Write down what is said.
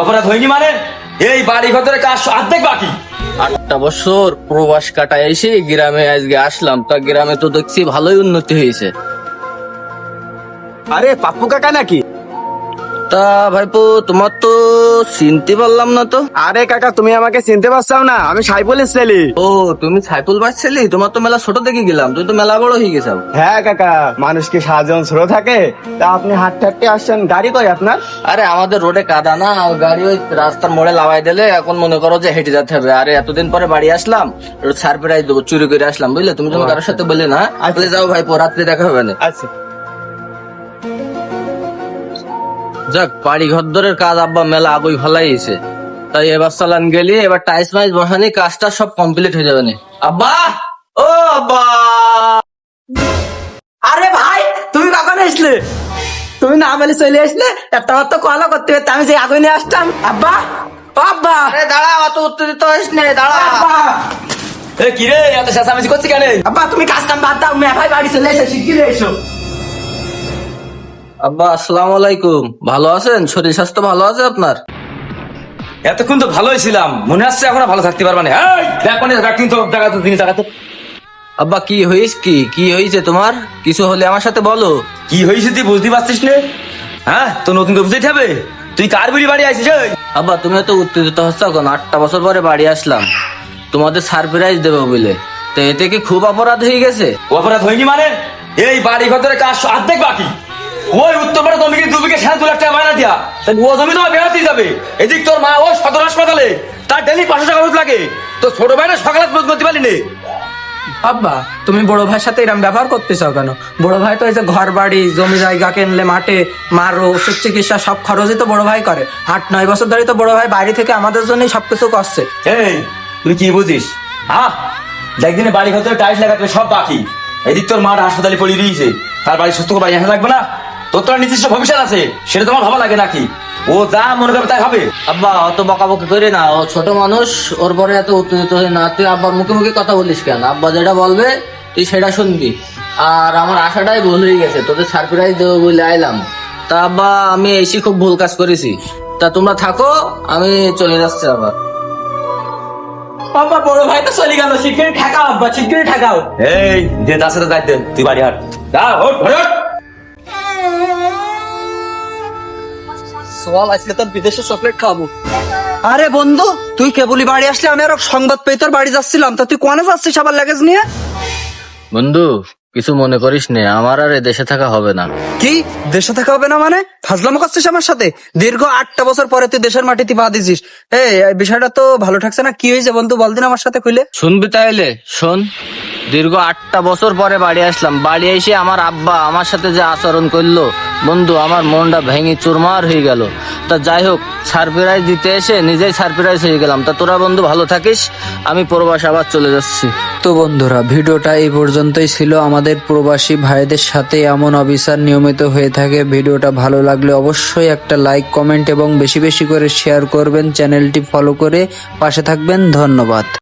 অপরাধ হয়নি মানে? এই বাড়ি ঘরের কাজ অর্ধেক বাকি। আটটা বছর প্রবাস কাটায় এসে গ্রামে আজকে আসলাম। তা গ্রামে তো দেখছি ভালোই উন্নতি হয়েছে। আরে পাপ্পু কাকা নাকি? তা ভাইপো তোমার তো চিনতে পারলাম না তো। আরে কাকা তুমি আমাকে চিনতে পারছাও না আমি সাইফুলের ছেলে ও তুমি সাইফুল বাস ছেলে? তোমার তো মেলা ছোট দেখে গেলাম তুমি তো মেলা বড় হয়ে গেছাও। হ্যাঁ কাকা মানুষ কি সাহায্য ছোট থাকে তা আপনি হাঁটতে হাঁটতে আসছেন গাড়ি কই আপনার? আরে আমাদের রোডে কাদা না গাড়ি ওই রাস্তার মোড়ে লাগাই দিলে এখন মনে করো যে হেঁটে যেতে হবে। আরে এতদিন পরে বাড়ি আসলাম সারপ্রাইজ দেবো চুরি করে আসলাম বুঝলে? তুমি যখন কারোর সাথে বললে না। যাও ভাইপো রাত্রে দেখা হবে না। আচ্ছা। যাক বাড়ি ঘর দরের কাজ আব্বা মেলা আগুই ফলাইছে। তাই এবার চালান গেলি এবার টাইস মাইস বসানি কাজটা সব কমপ্লিট হয়ে যাবে না। আব্বা! ও আব্বা! আরে ভাই তুমি কখন আসলে? তুমি না বলে চলে আসলে একটা তো কলা করতে পারতে আমি যে আগুনে নিয়ে আসতাম। আব্বা! আব্বা! আরে দাঁড়া অত উত্তেজিত হইস নে দাঁড়া। আব্বা! এ কি রে এত চেঁচামেচি করছি কেন? আব্বা তুমি কাজ কাম বাদ দাও মেয়ে ভাই বাড়ি চলে এসে শিগগিরি এসো। আব্বা আসসালামু আলাইকুম। ভালো আছেন? শরীর স্বাস্থ্য ভালো আছে আপনার? এতক্ষণ তো ভালোই ছিলাম। মনে আসছে এখন ভালো থাকতে পারবা না। দেখ মানে তো জিনিস টাকা তো আব্বা কি হইস কি? কি হয়েছে তোমার? কিছু হলে আমার সাথে বলো। কি হয়েছে তুই বুঝতে পারছিস না? হ্যাঁ তো নতুন করে বুঝতে হবে? তুই কার বিড়ি বাড়ি এই? আব্বা তুমি তো উত্তেজিত হচ্ছ এখন। আটটা বছর পরে বাড়ি আসলাম। তোমাদের সারপ্রাইজ দেবো বলে। তো এতে কি খুব অপরাধ হয়ে গেছে? অপরাধ হয়নি মানে? এই বাড়ি ঘরের কাজ অর্ধেক বাকি। ওই উত্তর পাড়া জমি কি দুবিকে সাড়ে দু লাখ টাকা মায়না দিয়া? ও জমি তোমার বেড়াতে যাবে। এদিক তোর মা ও সদর হাসপাতালে তার ডেলি পাঁচশো টাকা খরচ লাগে। তো ছোট ভাইরা সকালে খরচ করতে পারি নে। আব্বা তুমি বড় ভাইয়ের সাথে এরকম ব্যবহার করতে চাও কেন? বড় ভাই তো এই যে ঘর বাড়ি জমি জায়গা কিনলে মাঠে মার ওষুধ চিকিৎসা সব খরচই তো বড় ভাই করে। আট নয় বছর ধরে তো বড় ভাই বাইরে থেকে আমাদের জন্যই সবকিছু করছে। এই তুই কি বুঝিস? হ্যাঁ একদিনে বাড়ি ঘরে টাইলস লাগাতে সব বাকি। এদিক তোর মার হাসপাতালে পড়ে দিয়েছে। তার বাড়ি সুস্থ বাড়ি আসা লাগবে না? তোর তো নিজস্ব ভবিষ্যৎ আছে সেটা তোমার ভালো লাগে নাকি? ও যা মনে করবে তাই হবে। আব্বা অত বকাবকি করে না। ও ছোট মানুষ ওর পরে এত উত্তেজিত হয়ে না। তুই আব্বার মুখে মুখে কথা বলিস কেন? আব্বা যেটা বলবে তুই সেটা শুনবি। আর আমার আশাটাই ভুল হয়ে গেছে তোদের সারপ্রাইজ দেবো বলে আইলাম। তা আব্বা আমি এসে খুব ভুল কাজ করেছি। তা তোমরা থাকো আমি চলে যাচ্ছি আবার। আব্বা বড় ভাই তো চলে গেল। শিগগিরি ঠেকাও আব্বা শিগগিরি ঠেকাও। এই যে তার সাথে দায়িত্ব তুই বাড়ি হাট। সোয়াল আজকে তোর বিদেশে চকলেট খাব। আরে বন্ধু তুই কেবলই বাড়ি আসলে আমি আর সংবাদ পেয়ে তোর বাড়ি যাচ্ছিলাম। তা তুই কোনে যাচ্ছিস আবার লাগেজ নিয়ে? বন্ধু কিছু মনে করিস নে আমার আর এ দেশে থাকা হবে না। কি? দেশে থাকা হবে না মানে? ফাজলামো করছিস আমার সাথে? দীর্ঘ আটটা বছর পরে তুই দেশের মাটিতে পা দিছিস এই বিষয়টা তো ভালো থাকছে না? কি হয়েছে বন্ধু? বলদিন আমার সাথে খুলে শুনবি তাইলে শোন। দীর্ঘ আটটা বছর পরে বাড়ি আসলাম। বাড়ি এসে আমার আব্বা আমার সাথে যে আচরণ করল, বন্ধু, আমার মনটা ভেঙে চুরমার হয়ে গেল। তা যাই হোক, সারপ্রাইজ দিতে এসে নিজেই সারপ্রাইজ হয়ে গেলাম। তা তোরা বন্ধু ভালো থাকিস, আমি প্রবাস আবার চলে যাচ্ছি। তো বন্ধুরা, ভিডিওটা এই পর্যন্তই ছিল। আমাদের প্রবাসী ভাইদের সাথে এমন অবিচার নিয়মিত হয়ে থাকে। ভিডিওটা ভালো লাগলে অবশ্যই একটা লাইক, কমেন্ট এবং বেশি বেশি করে শেয়ার করবেন। চ্যানেলটি ফলো করে পাশে থাকবেন। ধন্যবাদ।